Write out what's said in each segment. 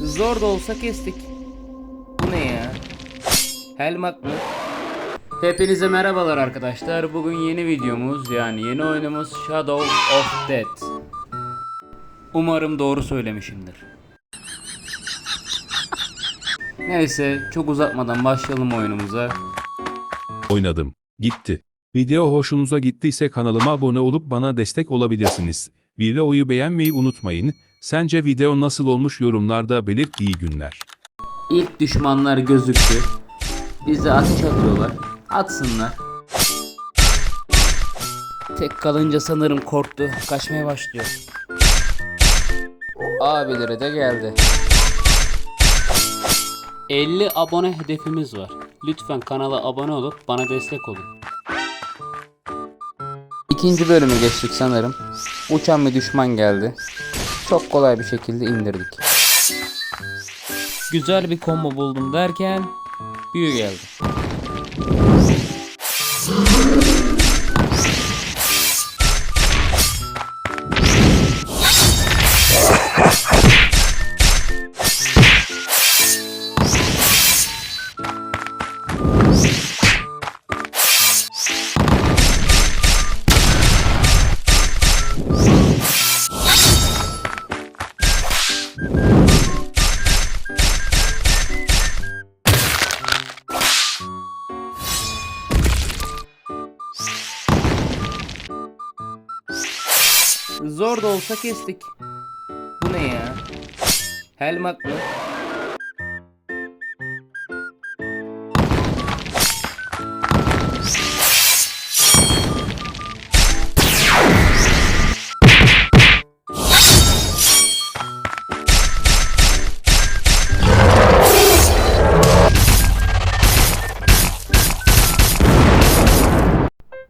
Zor da olsa kestik. Bu ne ya? Helmak mı? Hepinize merhabalar arkadaşlar. Bugün yeni videomuz yani yeni oyunumuz Shadow of Death. Umarım doğru söylemişimdir. Neyse çok uzatmadan başlayalım oyunumuza. Oynadım. Gitti. Video hoşunuza gittiyse kanalıma abone olup bana destek olabilirsiniz. Videoyu beğenmeyi unutmayın. Sence video nasıl olmuş yorumlarda belirt iyi günler. İlk düşmanlar gözüktü. Bize ateş atıyorlar. Atsınlar. Tek kalınca sanırım korktu. Kaçmaya başlıyor. Abileri de geldi. 50 abone hedefimiz var. Lütfen kanala abone olup bana destek olun. İkinci bölüme geçtik sanırım. Uçan bir düşman geldi. Çok kolay bir şekilde indirdik. Güzel bir combo buldum derken büyü geldi. Zor da olsa kestik. Bu ne ya? Helmak mı?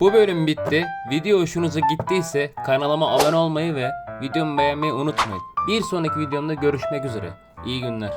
Bu bölüm bitti. Video hoşunuza gittiyse kanalıma abone olmayı ve videomu beğenmeyi unutmayın. Bir sonraki videomda görüşmek üzere. İyi günler.